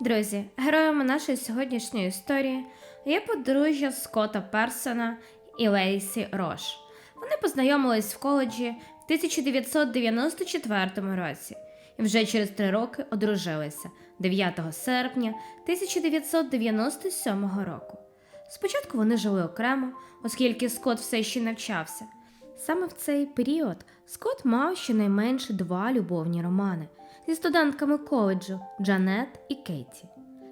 Друзі, героями нашої сьогоднішньої історії є подружжя Скотта Персона і Лейсі Рош. Вони познайомились в коледжі в 1994 році і вже через три роки одружилися 9 серпня 1997 року. Спочатку вони жили окремо, оскільки Скотт все ще навчався. Саме в цей період Скотт мав щонайменше два любовні романи зі студентками коледжу Джанет і Кейті.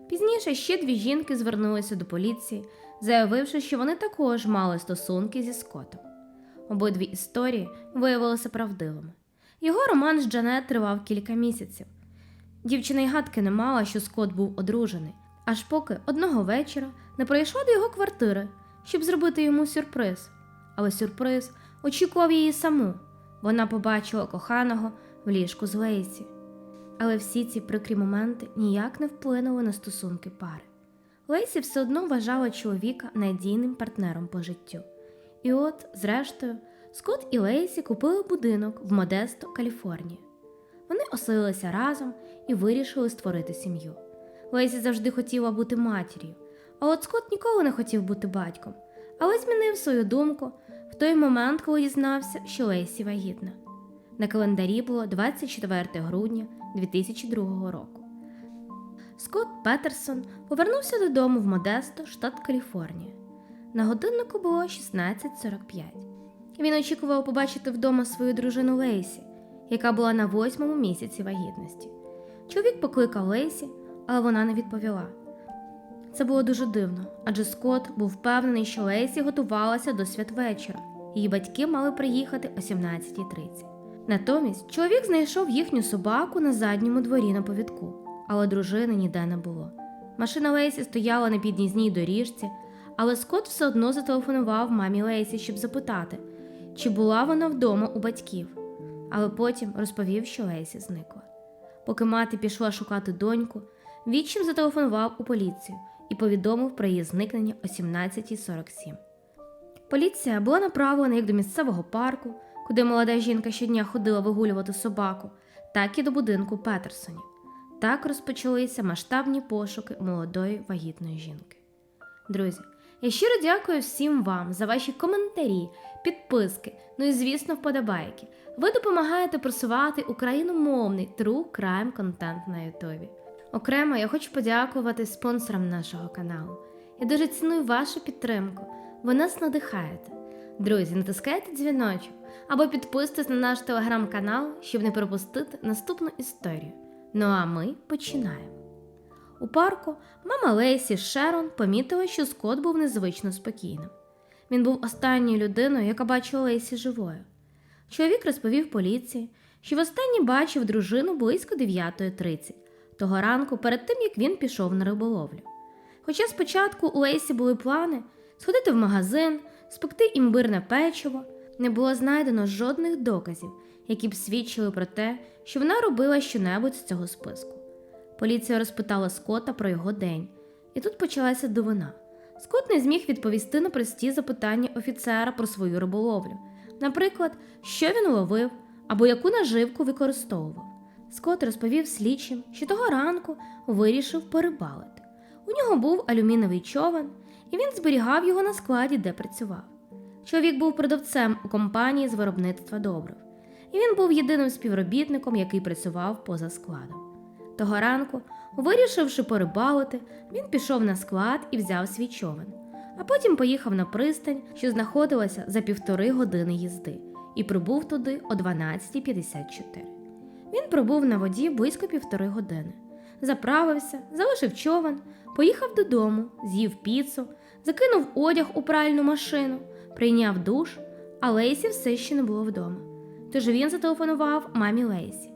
Пізніше ще дві жінки звернулися до поліції, заявивши, що вони також мали стосунки зі Скоттом. Обидві історії виявилися правдивими. Його роман з Джанет тривав кілька місяців. Дівчина й гадки не мала, що Скотт був одружений, аж поки одного вечора не прийшла до його квартири, щоб зробити йому сюрприз. Але сюрприз очікував її саму. Вона побачила коханого в ліжку з Лейсі. Але всі ці прикрі моменти ніяк не вплинули на стосунки пари. Лейсі все одно вважала чоловіка надійним партнером по життю. І от, зрештою, Скотт і Лейсі купили будинок в Модесто, Каліфорнія. Вони оселилися разом і вирішили створити сім'ю. Лейсі завжди хотіла бути матір'ю, а от Скотт ніколи не хотів бути батьком, але змінив свою думку в той момент, коли дізнався, що Лейсі вагітна. На календарі було 24 грудня 2002 року. Скотт Петерсон повернувся додому в Модесто, штат Каліфорнія. На годиннику було 16.45. Він очікував побачити вдома свою дружину Лейсі, яка була на восьмому місяці вагітності. Чоловік покликав Лейсі, але вона не відповіла. Це було дуже дивно, адже Скотт був впевнений, що Лейсі готувалася до святвечора. Її батьки мали приїхати о 17.30. Натомість чоловік знайшов їхню собаку на задньому дворі на повідку, але дружини ніде не було. Машина Лейсі стояла на під'їзній доріжці, але Скотт все одно зателефонував мамі Лейсі, щоб запитати, чи була вона вдома у батьків, але потім розповів, що Лейсі зникла. Поки мати пішла шукати доньку, відчим зателефонував у поліцію і повідомив про її зникнення о 17.47. Поліція була направлена як до місцевого парку, куди молода жінка щодня ходила вигулювати собаку, так і до будинку Петерсонів. Так розпочалися масштабні пошуки молодої вагітної жінки. Друзі, я щиро дякую всім вам за ваші коментарі, підписки, ну і, звісно, вподобайки. Ви допомагаєте просувати україномовний true crime контент на Ютубі. Окремо я хочу подякувати спонсорам нашого каналу. Я дуже ціную вашу підтримку. Ви нас надихаєте. Друзі, натискайте дзвіночок або підписуйтесь на наш телеграм-канал, щоб не пропустити наступну історію. Ну а ми починаємо. У парку мама Лейсі Шерон помітила, що Скотт був незвично спокійним. Він був останньою людиною, яка бачила Лейсі живою. Чоловік розповів поліції, що востаннє бачив дружину близько 9.30, того ранку перед тим, як він пішов на риболовлю. Хоча спочатку у Лейсі були плани сходити в магазин, спекти імбирне печиво, не було знайдено жодних доказів, які б свідчили про те, що вона робила щонебудь з цього списку. Поліція розпитала Скотта про його день, і тут почалася дивина. Скотт не зміг відповісти на прості запитання офіцера про свою риболовлю, наприклад, що він ловив або яку наживку використовував. Скотт розповів слідчим, що того ранку вирішив порибалити. У нього був алюміновий човен, і він зберігав його на складі, де працював. Чоловік був продавцем у компанії з виробництва добрив, і він був єдиним співробітником, який працював поза складом. Того ранку, вирішивши порибалити, він пішов на склад і взяв свій човен, а потім поїхав на пристань, що знаходилася за півтори години їзди, і прибув туди о 12.54. Він пробув на воді близько півтори години, заправився, залишив човен, поїхав додому, з'їв піцу, закинув одяг у пральну машину, прийняв душ, а Лейсі все ще не було вдома. Тож він зателефонував мамі Лейсі.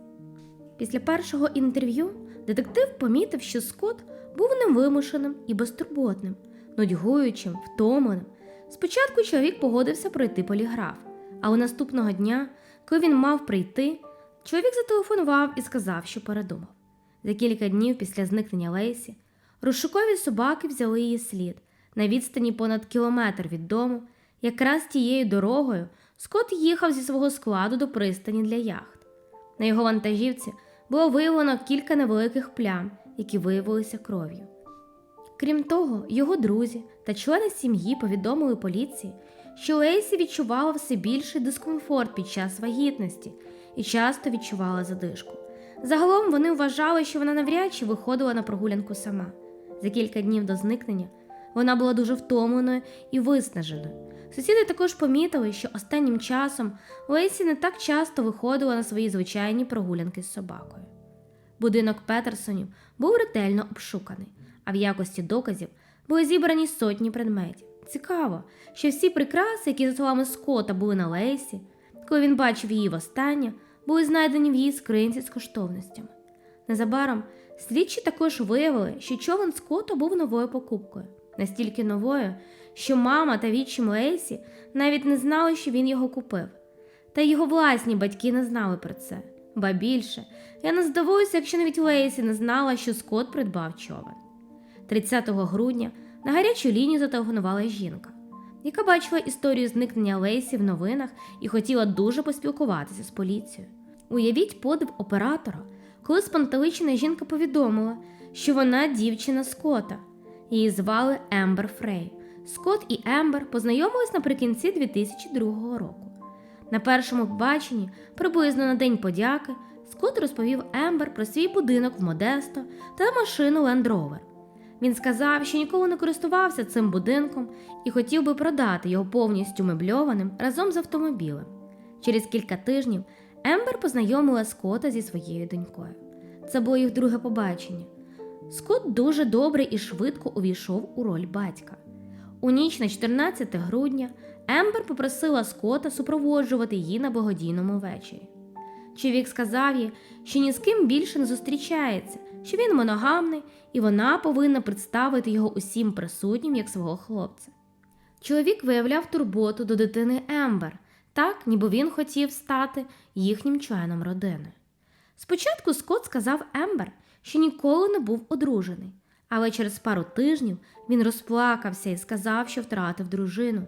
Після першого інтерв'ю детектив помітив, що Скотт був невимушеним і безтурботним, нудьгуючим, втомленим. Спочатку чоловік погодився пройти поліграф, але наступного дня, коли він мав прийти, чоловік зателефонував і сказав, що передумав. За кілька днів після зникнення Лейсі розшукові собаки взяли її слід на відстані понад кілометр від дому. Якраз тією дорогою Скотт їхав зі свого складу до пристані для яхт. На його вантажівці було виявлено кілька невеликих плям які виявилися кров'ю. Крім того, його друзі та члени сім'ї повідомили поліції, що Лейсі відчувала все більший дискомфорт під час вагітності і часто відчувала задишку. Загалом вони вважали, що вона навряд чи виходила на прогулянку сама. За кілька днів до зникнення вона була дуже втомленою і виснаженою. Сусіди також помітили, що останнім часом Лейсі не так часто виходила на свої звичайні прогулянки з собакою. Будинок Петерсонів був ретельно обшуканий, а в якості доказів були зібрані сотні предметів. Цікаво, що всі прикраси, які, за словами Скотта, були на Лейсі, коли він бачив її востаннє, були знайдені в її скринці з коштовностями. Незабаром слідчі також виявили, що човен Скотта був новою покупкою, настільки новою, що мама та відчим Лейсі навіть не знали, що він його купив. Та його власні батьки не знали про це. Ба більше, я не здивуюся, якщо навіть Лейсі не знала, що Скотт придбав човен. 30 грудня на гарячу лінію зателефонувала жінка, яка бачила історію зникнення Лейсі в новинах і хотіла дуже поспілкуватися з поліцією. Уявіть подив оператора, коли спантеличена жінка повідомила, що вона дівчина Скота. Її звали Ембер Фрей. Скот і Ембер познайомились наприкінці 2002 року. На першому побаченні, приблизно на День подяки, Скот розповів Ембер про свій будинок в Модесто та машину Land Rover. Він сказав, що ніколи не користувався цим будинком і хотів би продати його повністю мебльованим разом з автомобілем. Через кілька тижнів Ембер познайомила Скота зі своєю донькою. Це було їх друге побачення. Скот дуже добре і швидко увійшов у роль батька. У ніч на 14 грудня Ембер попросила Скота супроводжувати її на благодійному вечорі. Чоловік сказав їй, що ні з ким більше не зустрічається, що він моногамний, і вона повинна представити його усім присутнім як свого хлопця. Чоловік виявляв турботу до дитини Ембер, так, ніби він хотів стати їхнім членом родини. Спочатку Скотт сказав Ембер, що ніколи не був одружений, але через пару тижнів він розплакався і сказав, що втратив дружину.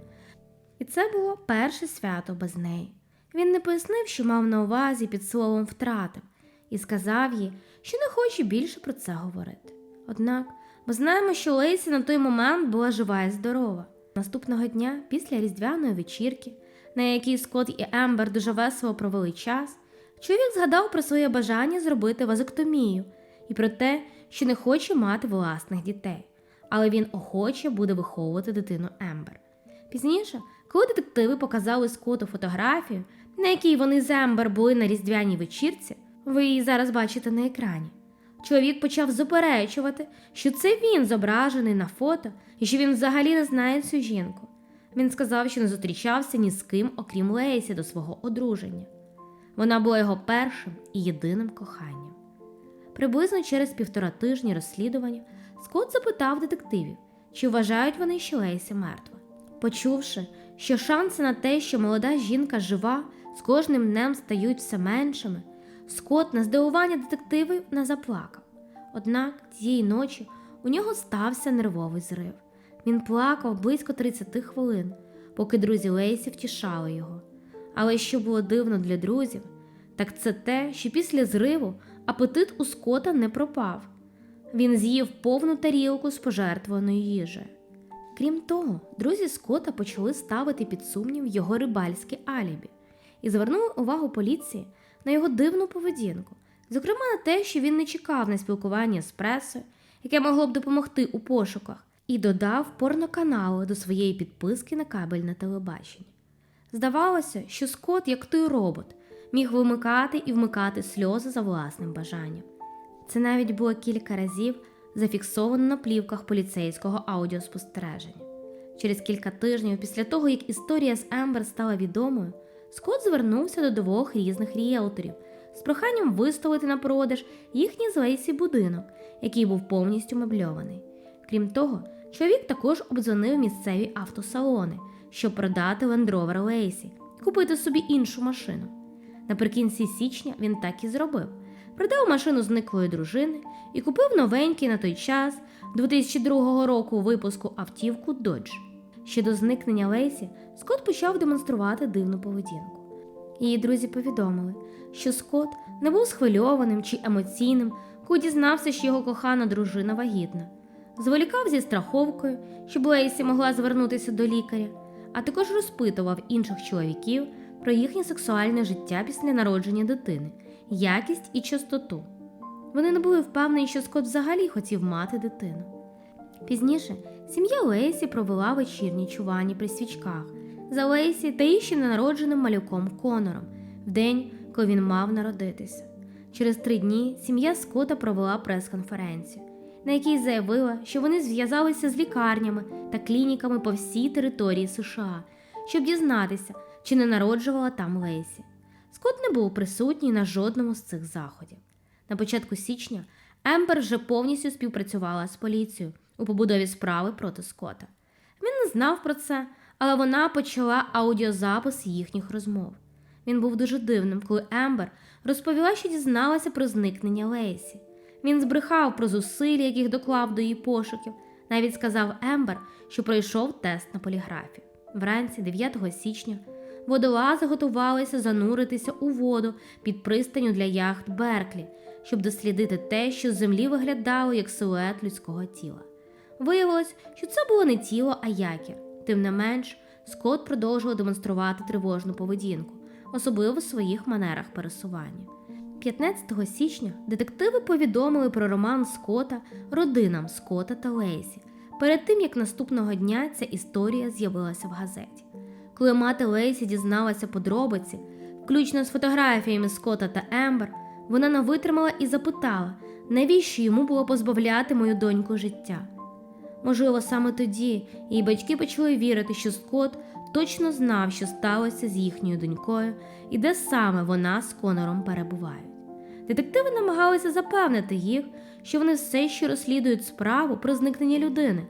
І це було перше свято без неї. Він не пояснив, що мав на увазі під словом втратив, і сказав їй, що не хоче більше про це говорити. Однак ми знаємо, що Лейсі на той момент була жива і здорова. Наступного дня, після різдвяної вечірки, на якій Скотт і Ембер дуже весело провели час, чоловік згадав про своє бажання зробити вазоктомію і про те, що не хоче мати власних дітей, але він охоче буде виховувати дитину Ембер. Пізніше, коли детективи показали Скотту фотографію, на якій вони з Ембер були на різдвяній вечірці, ви її зараз бачите на екрані. Чоловік почав заперечувати, що це він зображений на фото і що він взагалі не знає цю жінку. Він сказав, що не зустрічався ні з ким, окрім Лейсі, до свого одруження. Вона була його першим і єдиним коханням. Приблизно через півтора тижні розслідування Скотт запитав детективів, чи вважають вони, що Лейсі мертва. Почувши, що шанси на те, що молода жінка жива, з кожним днем стають все меншими, Скотт на здивування детективів не заплакав. Однак цієї ночі у нього стався нервовий зрив. Він плакав близько 30 хвилин, поки друзі Лейсі втішали його. Але що було дивно для друзів, так це те, що після зриву апетит у Скота не пропав. Він з'їв повну тарілку з пожертвованою їжею. Крім того, друзі Скота почали ставити під сумнів його рибальське алібі і звернули увагу поліції на його дивну поведінку, зокрема на те, що він не чекав на спілкування з пресою, яке могло б допомогти у пошуках, і додав порноканали до своєї підписки на кабельне телебачення. Здавалося, що Скот, як той робот, міг вимикати і вмикати сльози за власним бажанням. Це навіть було кілька разів зафіксовано на плівках поліцейського аудіоспостереження. Через кілька тижнів після того, як історія з Ембер стала відомою, Скотт звернувся до двох різних ріелторів з проханням виставити на продаж їхній з Лейсі будинок, який був повністю мебльований. Крім того, чоловік також обдзвонив місцеві автосалони, щоб продати лендровер Лейсі купити собі іншу машину. Наприкінці січня він так і зробив. Продав машину зниклої дружини і купив новенький на той час 2002 року випуску автівку Dodge. Ще до зникнення Лейсі Скотт почав демонструвати дивну поведінку. Її друзі повідомили, що Скотт не був схвильованим чи емоційним, коли дізнався, що його кохана дружина вагітна. Зволікав зі страховкою, щоб Лейсі могла звернутися до лікаря, а також розпитував інших чоловіків про їхнє сексуальне життя після народження дитини, якість і частоту. Вони не були впевнені, що Скотт взагалі хотів мати дитину. Пізніше сім'я Лейсі провела вечірні чування при свічках за Лейсі та її ненародженим малюком Конором в день, коли він мав народитися. Через три дні сім'я Скотта провела прес-конференцію, на якій заявила, що вони зв'язалися з лікарнями та клініками по всій території США, щоб дізнатися, чи не народжувала там Лейсі. Скотт не був присутній на жодному з цих заходів. На початку січня Ембер вже повністю співпрацювала з поліцією у побудові справи проти Скотта. Він не знав про це, але вона почала аудіозапис їхніх розмов. Він був дуже дивним, коли Ембер розповіла, що дізналася про зникнення Лейсі. Він збрехав про зусилля, яких доклав до її пошуків. Навіть сказав Ембер, що пройшов тест на поліграфі. Вранці, 9 січня, водолази готувалися зануритися у воду під пристаню для яхт Берклі, щоб дослідити те, що з землі виглядало як силует людського тіла. Виявилось, що це було не тіло, а якір. Тим не менш, Скотт продовжував демонструвати тривожну поведінку, особливо в своїх манерах пересування. 15 січня детективи повідомили про роман Скотта родинам Скотта та Лейсі перед тим, як наступного дня ця історія з'явилася в газеті. Коли мати Лейсі дізналася подробиці, включно з фотографіями Скотта та Ембер, вона не витримала і запитала, навіщо йому було позбавляти мою доньку життя. Можливо, саме тоді її батьки почали вірити, що Скотт точно знав, що сталося з їхньою донькою і де саме вона з Конором перебувають. Детективи намагалися запевнити їх, що вони все ще розслідують справу про зникнення людини,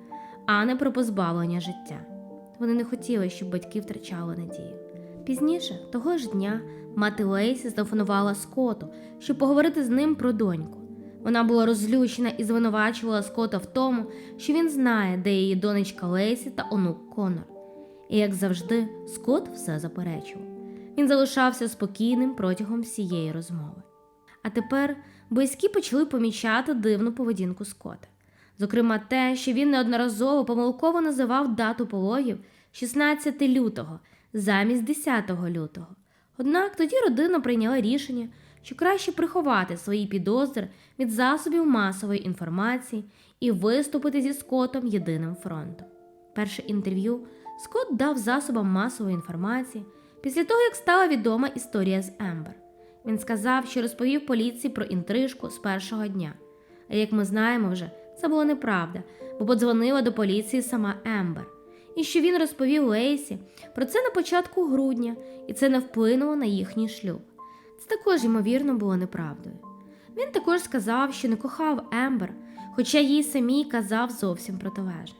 а не про позбавлення життя. Вони не хотіли, щоб батьки втрачали надію. Пізніше, того ж дня, мати Лейсі зателефонувала Скоту, щоб поговорити з ним про доньку. Вона була розлючена і звинувачувала Скота в тому, що він знає, де її донечка Лейсі та онук Конор. І, як завжди, Скот все заперечував. Він залишався спокійним протягом всієї розмови. А тепер близькі почали помічати дивну поведінку Скота. Зокрема, те, що він неодноразово помилково називав дату пологів 16 лютого замість 10 лютого. Однак тоді родина прийняла рішення, що краще приховати свої підозри від засобів масової інформації і виступити зі Скотом єдиним фронтом. Перше інтерв'ю Скотт дав засобам масової інформації після того, як стала відома історія з Ембер. Він сказав, що розповів поліції про інтрижку з першого дня. А як ми знаємо вже, це було неправда, бо подзвонила до поліції сама Ембер. І що він розповів Лейсі про це на початку грудня, і це не вплинуло на їхній шлюб. Це також, ймовірно, було неправдою. Він також сказав, що не кохав Ембер, хоча їй самій казав зовсім протилежне.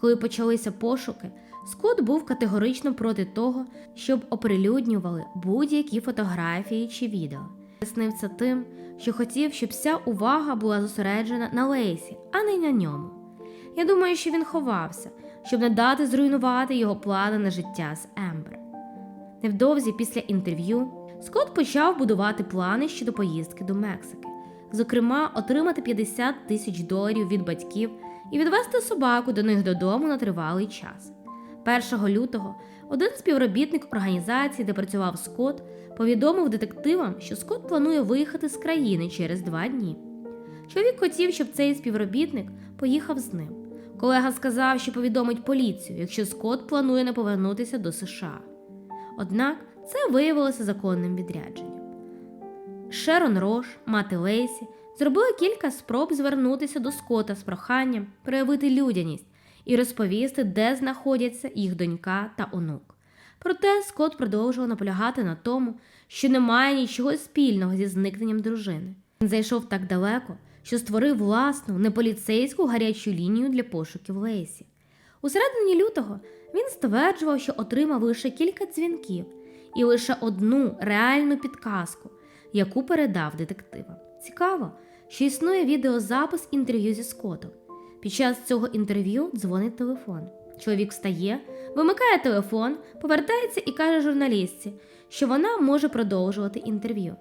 Коли почалися пошуки, Скотт був категорично проти того, щоб оприлюднювали будь-які фотографії чи відео. Пояснив це тим, що хотів, щоб вся увага була зосереджена на Лейсі, а не на ньому. Я думаю, що він ховався, щоб не дати зруйнувати його плани на життя з Ембер. Невдовзі після інтерв'ю Скотт почав будувати плани щодо поїздки до Мексики, зокрема, отримати 50 тисяч доларів від батьків і відвести собаку до них додому на тривалий час. 1 лютого один співробітник організації, де працював Скотт, повідомив детективам, що Скотт планує виїхати з країни через два дні. Чоловік хотів, щоб цей співробітник поїхав з ним. Колега сказав, що повідомить поліцію, якщо Скотт планує не повернутися до США. Однак це виявилося законним відрядженням. Шерон Рош, мати Лейсі, зробила кілька спроб звернутися до Скотта з проханням проявити людяність і розповісти, де знаходяться їх донька та онук. Проте Скотт продовжував наполягати на тому, що немає нічого спільного зі зникненням дружини. Він зайшов так далеко, що створив власну неполіцейську гарячу лінію для пошуків Лейсі. У середині лютого він стверджував, що отримав лише кілька дзвінків і лише одну реальну підказку, яку передав детективам. Цікаво, що існує відеозапис інтерв'ю зі Скоттом. Під час цього інтерв'ю дзвонить телефон. Чоловік встає, вимикає телефон, повертається і каже журналістці, що вона може продовжувати інтерв'ю.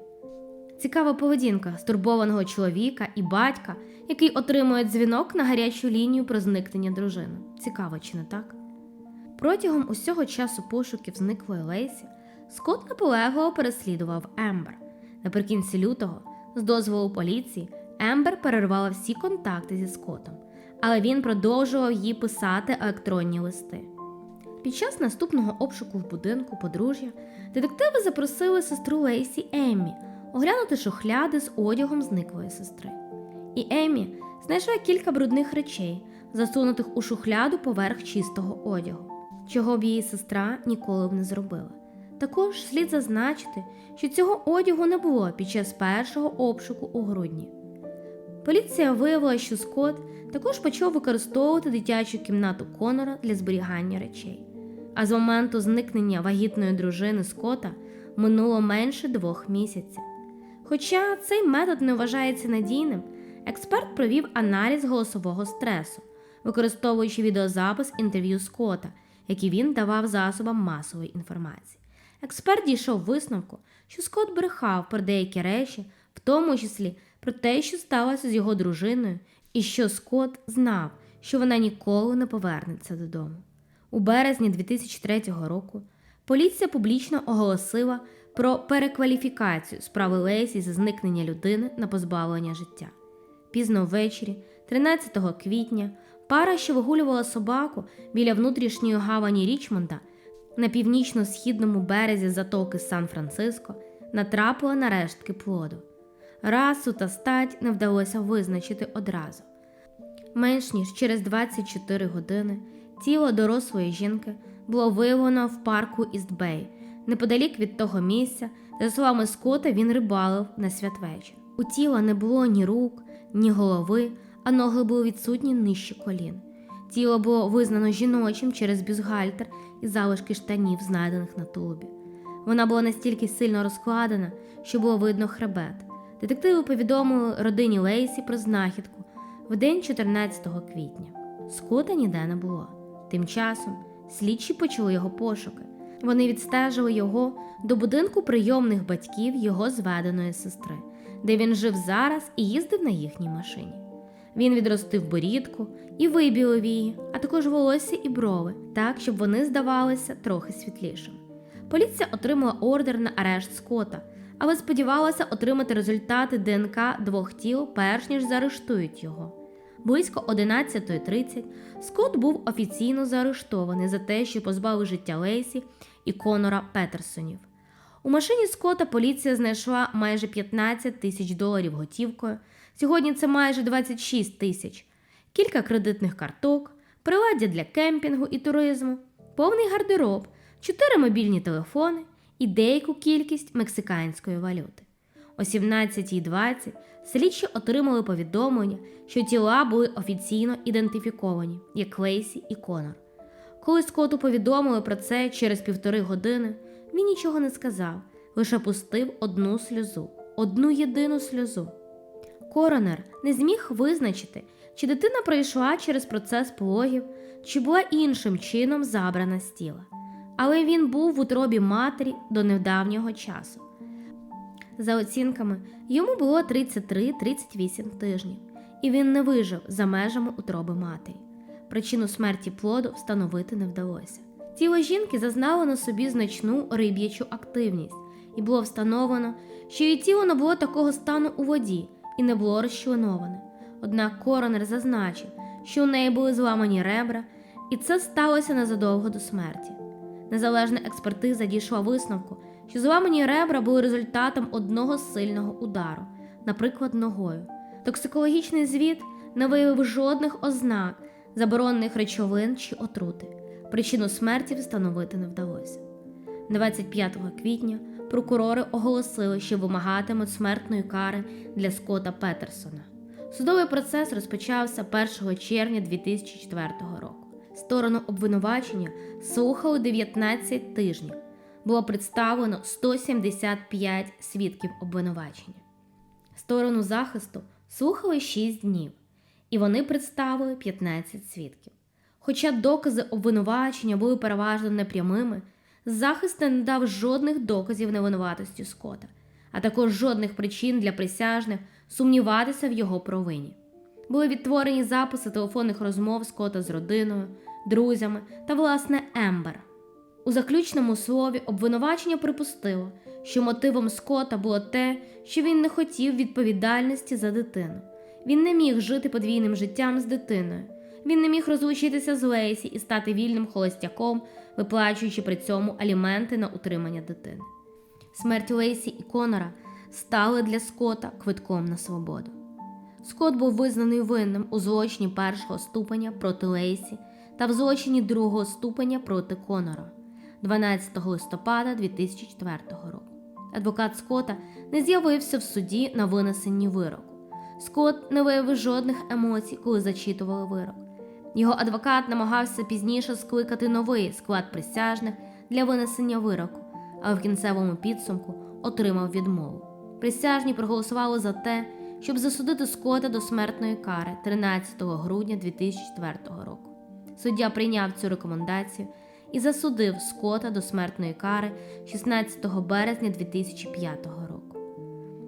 Цікава поведінка стурбованого чоловіка і батька, який отримує дзвінок на гарячу лінію про зникнення дружини. Цікаво, чи не так? Протягом усього часу пошуків зниклої Лейсі Скотт наполегливо переслідував Ембер. Наприкінці лютого, з дозволу поліції, Ембер перервала всі контакти зі Скоттом, але він продовжував їй писати електронні листи. Під час наступного обшуку в будинку подружжя детективи запросили сестру Лейсі Еммі оглянути шухляди з одягом зниклої сестри. І Еммі знайшла кілька брудних речей, засунутих у шухляду поверх чистого одягу, чого б її сестра ніколи б не зробила. Також слід зазначити, що цього одягу не було під час першого обшуку у грудні. Поліція виявила, що Скотт також почав використовувати дитячу кімнату Конора для зберігання речей. А з моменту зникнення вагітної дружини Скотта минуло менше двох місяців. Хоча цей метод не вважається надійним, експерт провів аналіз голосового стресу, використовуючи відеозапис інтерв'ю Скотта, які він давав засобам масової інформації. Експерт дійшов висновку, що Скотт брехав про деякі речі, в тому числі про те, що сталося з його дружиною, і що Скотт знав, що вона ніколи не повернеться додому. У березні 2003 року поліція публічно оголосила про перекваліфікацію справи Лейсі за зникнення людини на позбавлення життя. Пізно ввечері, 13 квітня, пара, що вигулювала собаку біля внутрішньої гавані Річмонда на північно-східному березі затоки Сан-Франциско, натрапила на рештки плоду. Расу та стать не вдалося визначити одразу. Менш ніж через 24 години тіло дорослої жінки було виявлено в парку Істбей, неподалік від того місця, де, за словами Скотта, він рибалив на святвечір. У тіла не було ні рук, ні голови, а ноги були відсутні нижче колін. Тіло було визнано жіночим через бюстгальтер і залишки штанів, знайдених на тулубі. Вона була настільки сильно розкладена, що було видно хребет. Детективи повідомили родині Лейсі про знахідку в день 14 квітня. Скота ніде не було. Тим часом слідчі почали його пошуки. Вони відстежили його до будинку прийомних батьків його зведеної сестри, де він жив зараз і їздив на їхній машині. Він відростив борідку і вибілив її, а також волосся і брови, так, щоб вони здавалися трохи світлішими. Поліція отримала ордер на арешт Скота, але сподівалася отримати результати ДНК двох тіл, перш ніж заарештують його. Близько 11.30 Скотт був офіційно заарештований за те, що позбавив життя Лейсі і Конора Петерсонів. У машині Скотта поліція знайшла майже 15 тисяч доларів готівкою. Сьогодні це майже 26 тисяч, кілька кредитних карток, приладдя для кемпінгу і туризму, повний гардероб, чотири мобільні телефони і деяку кількість мексиканської валюти. О 17.20 слідчі отримали повідомлення, що тіла були офіційно ідентифіковані як Лейсі і Конор. Коли Скоту повідомили про це через півтори години, він нічого не сказав, лише пустив одну сльозу, одну єдину сльозу. Коронер не зміг визначити, чи дитина пройшла через процес пологів, чи була іншим чином забрана з тіла. Але він був в утробі матері до недавнього часу. За оцінками, йому було 33-38 тижнів, і він не вижив за межами утроби матері. Причину смерті плоду встановити не вдалося. Тіло жінки зазнало на собі значну риб'ячу активність, і було встановлено, що її тіло не було такого стану у воді і не було розчленоване. Однак коронер зазначив, що у неї були зламані ребра, і це сталося незадовго до смерті. Незалежна експертиза дійшла висновку, що зламані ребра були результатом одного сильного удару, наприклад, ногою. Токсикологічний звіт не виявив жодних ознак заборонених речовин чи отрути. Причину смерті встановити не вдалося. 25 квітня прокурори оголосили, що вимагатимуть смертної кари для Скотта Петерсона. Судовий процес розпочався 1 червня 2004 року. Сторону обвинувачення слухали 19 тижнів. Було представлено 175 свідків обвинувачення. Сторону захисту слухали 6 днів, і вони представили 15 свідків. Хоча докази обвинувачення були переважно непрямими, захист не дав жодних доказів невинуватості Скота, а також жодних причин для присяжних сумніватися в його провині. Були відтворені записи телефонних розмов Скотта з родиною, друзями та, власне, Ембер. У заключному слові обвинувачення припустило, що мотивом Скотта було те, що він не хотів відповідальності за дитину. Він не міг жити подвійним життям з дитиною. Він не міг розлучитися з Лейсі і стати вільним холостяком, виплачуючи при цьому аліменти на утримання дитини. Смерть Лейсі і Конора стали для Скотта квитком на свободу. Скотт був визнаний винним у злочині першого ступеня проти Лейсі та в злочині другого ступеня проти Конора 12 листопада 2004 року. Адвокат Скотта не з'явився в суді на винесенні вироку. Скотт не виявив жодних емоцій, коли зачитували вирок. Його адвокат намагався пізніше скликати новий склад присяжних для винесення вироку, але в кінцевому підсумку отримав відмову. Присяжні проголосували за те, щоб засудити Скотта до смертної кари 13 грудня 2004 року. Суддя прийняв цю рекомендацію і засудив Скотта до смертної кари 16 березня 2005 року.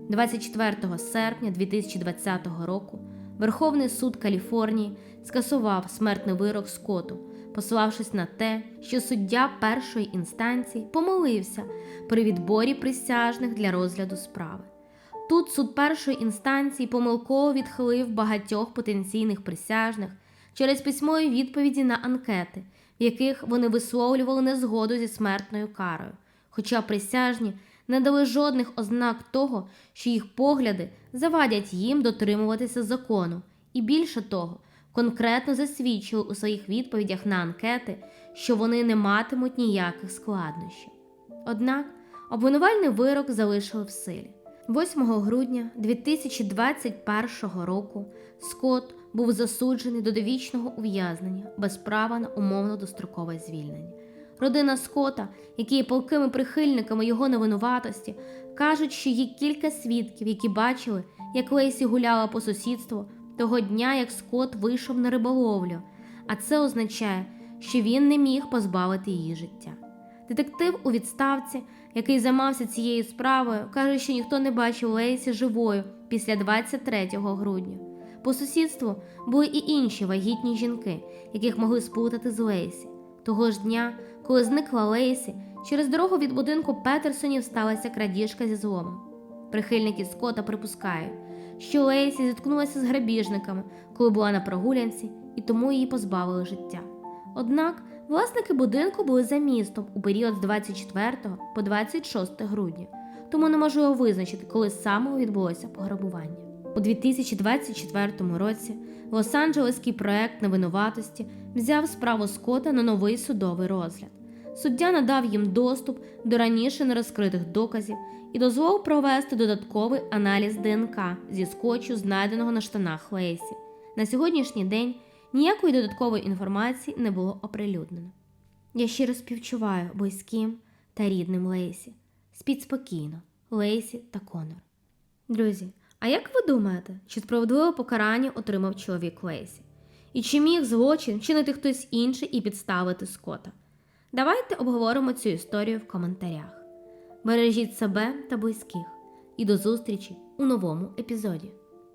24 серпня 2020 року Верховний суд Каліфорнії скасував смертний вирок Скотту, посилавшись на те, що суддя першої інстанції помилився при відборі присяжних для розгляду справи. Тут суд першої інстанції помилково відхилив багатьох потенційних присяжних через письмові відповіді на анкети, в яких вони висловлювали незгоду зі смертною карою, хоча присяжні не дали жодних ознак того, що їх погляди завадять їм дотримуватися закону, і більше того, конкретно засвідчили у своїх відповідях на анкети, що вони не матимуть ніяких складнощів. Однак обвинувальний вирок залишили в силі. 8 грудня 2021 року Скотт був засуджений до довічного ув'язнення без права на умовно дострокове звільнення. Родина Скота, які є палкими прихильниками його невинуватості, кажуть, що є кілька свідків, які бачили, як Лейсі гуляла по сусідству того дня, як Скот вийшов на риболовлю, а це означає, що він не міг позбавити її життя. Детектив у відставці, який займався цією справою, каже, що ніхто не бачив Лейсі живою після 23 грудня. По сусідству були і інші вагітні жінки, яких могли сплутати з Лейсі. Того ж дня, коли зникла Лейсі, через дорогу від будинку Петерсонів сталася крадіжка зі зломом. Прихильники Скота припускають, що Лейсі зіткнулася з грабіжниками, коли була на прогулянці, і тому її позбавили життя. Однак власники будинку були за містом у період з 24 по 26 грудня, тому неможливо визначити, коли саме відбулося пограбування. У 2024 році Лос-Анджелеський проект невинуватості взяв справу Скотта на новий судовий розгляд. Суддя надав їм доступ до раніше нерозкритих доказів і дозволив провести додатковий аналіз ДНК зі скотчу, знайденого на штанах Лейсі. На сьогоднішній день ніякої додаткової інформації не було оприлюднено. Я щиро співчуваю близьким та рідним Лейсі. Спіть спокійно, Лейсі та Конор. Друзі, а як ви думаєте, чи справедливе покарання отримав чоловік Лейсі? І чи міг злочин чинити хтось інший і підставити Скота? Давайте обговоримо цю історію в коментарях. Бережіть себе та близьких і до зустрічі у новому епізоді.